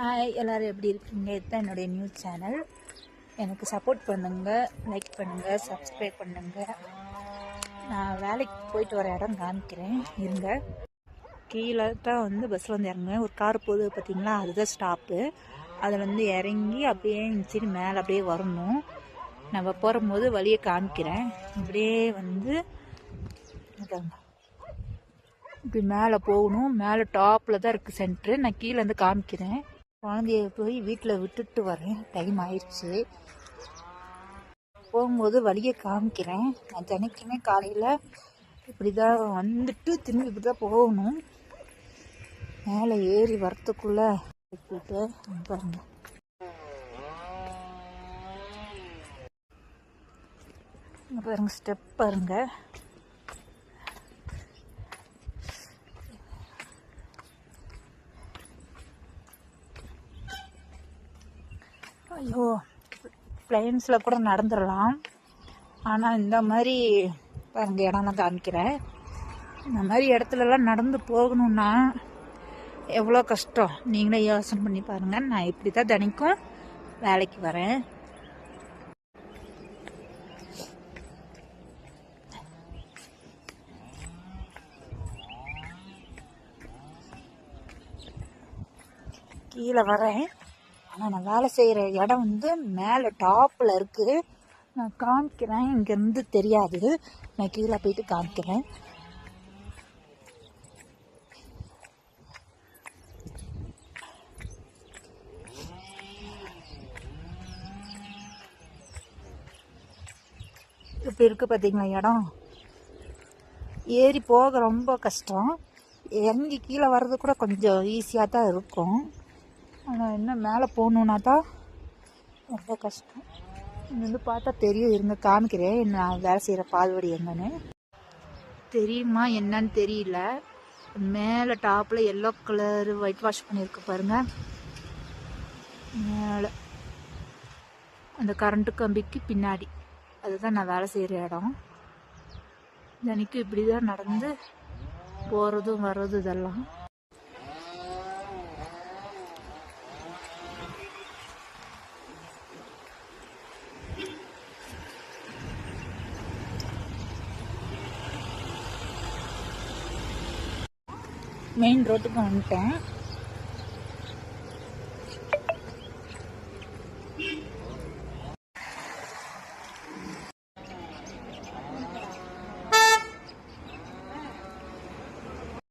Hi எல்லோரும் எப்படி இருக்கீங்க? இதுதான் என்னுடைய நியூஸ் சேனல் எனக்கு சப்போர்ட் பண்ணுங்கள் லைக் பண்ணுங்கள் சப்ஸ்கிரைப் பண்ணுங்கள் நான் வேலைக்கு போயிட்டு வர இடம் காமிக்கிறேன். இருங்க. கீழே தான் வந்து பஸ்ஸில் வந்து இறங்குவேன். ஒரு கார் போகுது பார்த்தீங்களா? அதுதான் ஸ்டாப்பு அதில் வந்து இறங்கி அப்படியே சரி மேலே அப்படியே வரணும். நம்ம போகும்போது வழியை காமிக்கிறேன். இப்படியே வந்து இப்படி மேலே போகணும். மேலே டாப்பில் தான் இருக்குது சென்ட்ரு நான் கீழேருந்து காமிக்கிறேன். குழந்தைய போய் வீட்டில் விட்டுட்டு வரேன். டைம் ஆயிடுச்சு போகும்போது வழியை காமிக்கிறேன். நான் தினைக்குமே காலையில் இப்படி தான் வந்துட்டு திரும்பி இப்படி தான் போகணும். மேலே ஏறி வரத்துக்குள்ளே போயிட்டு பாருங்க. பாருங்க ஸ்டெப் பாருங்கள் ஐயோ பிளைன்ஸில் கூட நடந்துடலாம் ஆனால் இந்த மாதிரி பாருங்க இடம் நான் காமிக்கிறேன். இந்த மாதிரி இடத்துலலாம் நடந்து போகணுன்னா எவ்வளோ கஷ்டம்? நீங்களே யோசனை பண்ணி பாருங்கள் நான் இப்படி தான் தினைக்கும் வேலைக்கு வரேன். கீழே வரேன். ஆனால் நான் வேலை செய்கிற இடம் வந்து மேலே டாப்பில் இருக்குது நான் காமிக்கிறேன். இங்கேருந்து தெரியாது. நான் கீழே போயிட்டு காமிக்கிறேன். இப்போ இருக்குது பார்த்தீங்களா இடம்? ஏறி போக ரொம்ப கஷ்டம். இறங்கி கீழே வர்றது கூட கொஞ்சம் ஈஸியாக தான் இருக்கும். ஆனால் என்ன மேலே போகணுன்னா தான் ரொம்ப கஷ்டம். இது வந்து பார்த்தா தெரியும் இருங்க காமிக்கிறேன். நான் வேலை செய்கிற பால்வடி எங்கன்னு. தெரியுமா என்னன்னு தெரியல. மேலே டாப்பில் எல்லோ கலர் ஒயிட் வாஷ் பண்ணியிருக்கு பாருங்கள் மேலே. அந்த கரண்ட்டு கம்பிக்கு பின்னாடி. அதுதான் நான் வேலை செய்கிற இடம். தினைக்கும் இப்படி தான் நடந்து போகிறதும் வர்றதும் இதெல்லாம். மெயின் ரோட்டுக்கு வந்துட்டேன்.